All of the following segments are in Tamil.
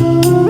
புகழை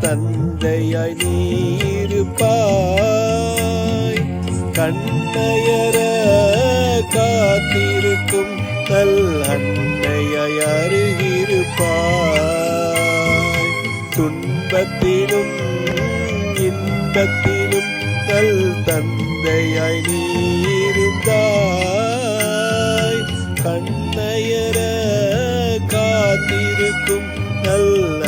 தந்தையாய் நீருப்பாய். கண்ணையர காத்திருக்கும் தல் அன்னையாய் அருகிருப்பாய். துன்பத்திலும் இன்பத்திலும் தல் தந்தையாய் நீருந்தாய். கண்ணையர காத்திருக்கும் நல்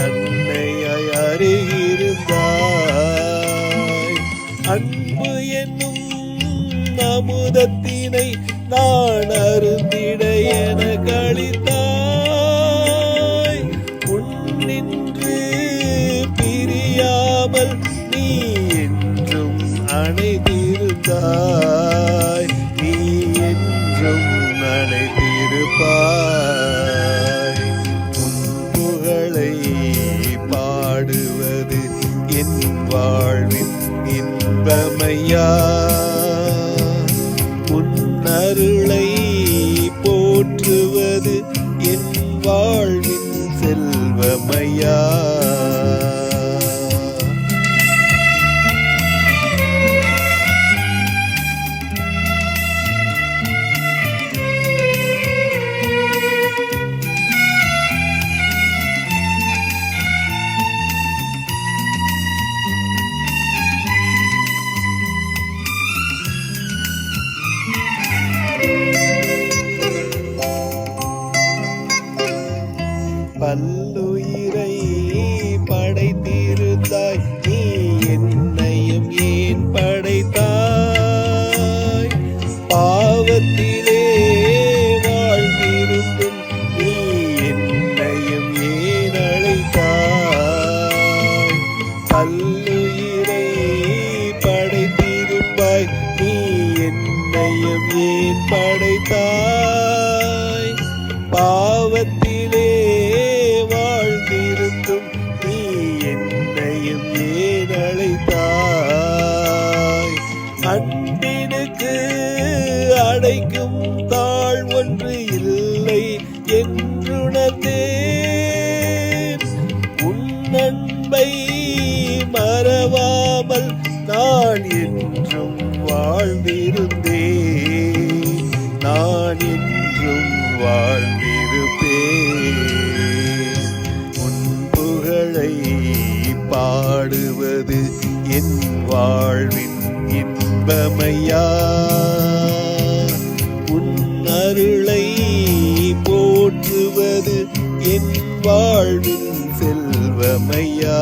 அன்பு என்னும் அமுதத்தினை நான் அருந்திட என கழித்தாய். உன்னின்று பிரியாமல் நீ என்றும் அணைத்திருந்தாய் நீ என்றும் அணைத்திருப்பாய் உன் புகழை பாடுவது என் வாழ்வின் இன்பமையா உன் அருளை போற்றுவது என் வாழ்வின் செல்வமையா. அடைக்கும் தாழ் ஒன்று இல்லை என்றுணர்ந்தேன் உன் அன்பை மறவாமல் நான் என்றும் வாழ்ந்திருந்தேன் நான் என்றும் வாழ்ந்திருப்பேன். உன் புகழை பாடுவது என் வாழ்வின் இன்பமையா? வாழ்வின் செல்வமையா?